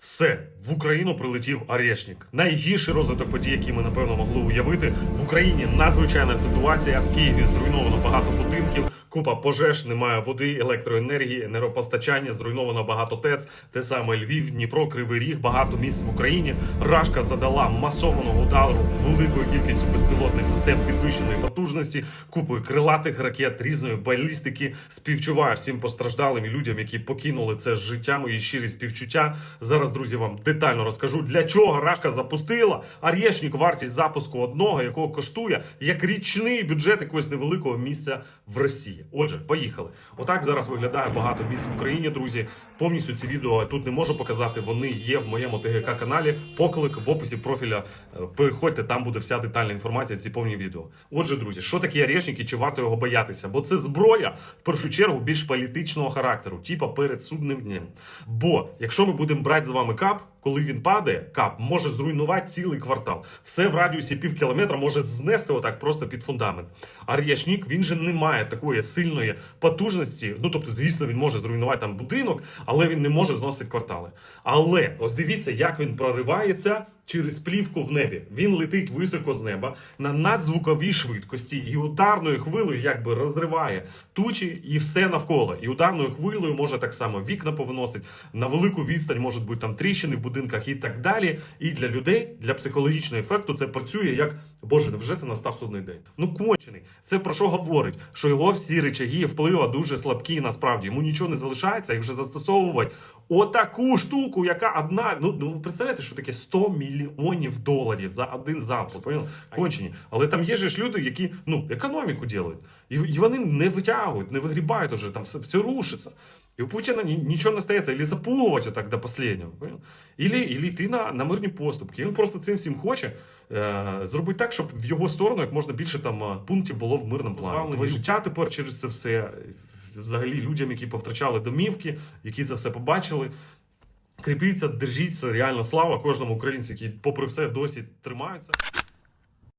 Все в Україну прилетів Арєшнік. Найгірший розвиток подій, які ми напевно могли уявити. В Україні надзвичайна ситуація. В Києві зруйновано багато будинків, купа пожеж, немає води, електроенергії, енергопостачання, зруйновано багато ТЕЦ. Те саме Львів, Дніпро, Кривий Ріг, багато місць в Україні. Рашка задала масованого удару великою кількістю безпілотних систем підвищеної потужності, купою крилатих ракет, різної балістики. Співчуваю всім постраждалим і людям, які покинули це життя. Мої щирі співчуття. Зараз, друзі, вам детально розкажу, для чого Рашка запустила Арєшнік, вартість запуску одного, якого коштує як річний бюджет якогось невеликого місця в Росії. Отже, поїхали. Отак зараз виглядає багато місць в Україні, друзі. Повністю ці відео тут не можу показати. Вони є в моєму ТГК каналі. Поклик в описі профіля. Е, Переходьте, там буде вся детальна інформація. Ці повні відео. Отже, друзі, що таке Орешник і чи варто його боятися? Бо це зброя в першу чергу більш політичного характеру, типа перед судним днем. Бо якщо ми будемо брати з вами кап, коли він падає, кап може зруйнувати цілий квартал. Все в радіусі пів кілометра може знести отак просто під фундамент. А р'ячник він же не має такої сильної потужності. Ну тобто, звісно, він може зруйнувати там будинок, але він не може зносити квартали. Але ось дивіться, як він проривається. Через плівку в небі він летить високо з неба на надзвуковій швидкості і ударною хвилею якби розриває тучі і все навколо. І ударною хвилею може так само вікна повиносить на велику відстань, можуть бути там тріщини в будинках і так далі. І для людей, для психологічного ефекту, це працює як Боже, невже це настав судний день? Ну кончений. Це про що говорить? Що його всі речаги впливу дуже слабкі. Насправді йому нічого не залишається, як вже застосовувати отаку штуку, яка одна. Ну, ну представляєте, що таке 100 мільйонів доларів за один запуск. Кончені. Але там є ж люди, які ну економіку ділають. І, і вони не витягують, не вигрібають уже, там все, все рушиться. И у Путина ни- ничего не остается. Или запугувати отак до последнього. Понял? Или, или йти на, на мирні поступки. Він просто цим всім хоче е, зробити так, щоб в його сторону як можна більше там е, пунктів було в мирному плані. Твоє життя тепер через це все. Взагалі людям, які повтрачали домівки, які це все побачили. Кріпіться, держіться, реально слава кожному українцю, який, попри все, досі тримається.